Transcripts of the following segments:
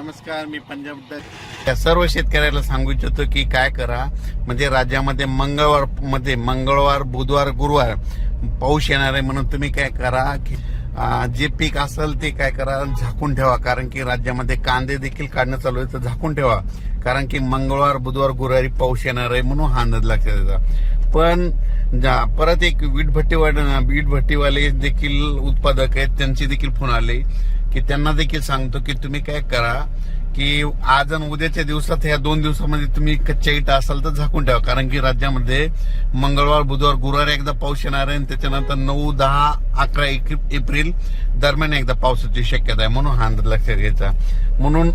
नमस्कार मी पंजाब या सर्व शेतकऱ्याला सांगू इच्छितो की काय करा म्हणजे राज्यामध्ये मंगळवारमध्ये मंगळवार बुधवार गुरुवार पाऊस येणार आहे म्हणून तुम्ही काय करा की जे पीक असेल ते काय करा झाकून ठेवा. कारण की राज्यामध्ये कांदे देखील काढणं चालू आहे तर झाकून ठेवा. कारण की मंगळवार बुधवार गुरुवारी पाऊस येणार आहे म्हणून हा अंदाज लक्षात त्याचा पण जा- परत एक वीट भट्टीवाले वीट भट्टीवाले देखील उत्पादक आहेत त्यांचे देखील फोन आले. की त्यांना देखील सांगतो की तुम्ही काय करा की आज आणि उद्याच्या दिवसात ह्या दोन दिवसामध्ये तुम्ही कच्च्या इटा असाल तर झाकून ठेवा. कारण की राज्यामध्ये मंगळवार बुधवार गुरुवार एकदा पाऊस येणार आहे आणि त्याच्यानंतर नऊ दहा अकरा एक- एप्रिल दरम्यान एकदा पावसाची शक्यता आहे. म्हणून हा अंदाज लक्षात घ्यायचा. म्हणून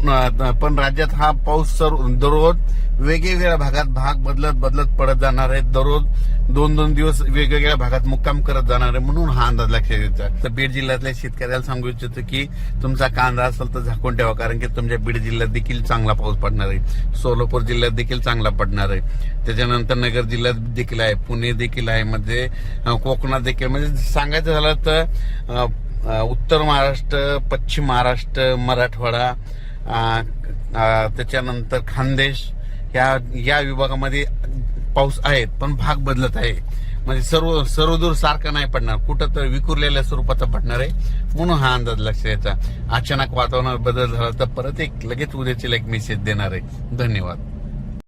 पण राज्यात हा पाऊस सर्व दररोज वेगवेगळ्या भागात भाग बदलत बदलत पडत जाणार आहे. दररोज दोन दोन दिवस वेगवेगळ्या भागात मुक्काम करत जाणार आहे म्हणून हा अंदाज लक्षात घ्यायचा तर बीड जिल्ह्यातल्या शेतकऱ्याला सांगू इच्छितो की तुमचा कांदा असेल तर झाकून ठेवा कारण की तुमच्या बीड जिल्ह्यात देखील चांगला पाऊस पडणार आहे. सोलापूर जिल्ह्यात देखील चांगला पडणार आहे. त्याच्यानंतर नगर जिल्ह्यात देखील आहे पुणे देखील आहे म्हणजे कोकणात देखील. म्हणजे सांगायचं झालं तर उत्तर महाराष्ट्र पश्चिम महाराष्ट्र मराठवाडा त्याच्यानंतर खानदेश या या विभागामध्ये पाऊस आहेत पण भाग बदलत आहे. म्हणजे सर्व सर्वदूर सारखा नाही पडणार. कुठं तर विखुरलेल्या स्वरूपाचा पडणार आहे. म्हणून हा अंदाज लक्षात यायचा अचानक वातावरणात बदल झाला तर परत एक लगेच उद्याची एक मेसेज देणार आहे. धन्यवाद.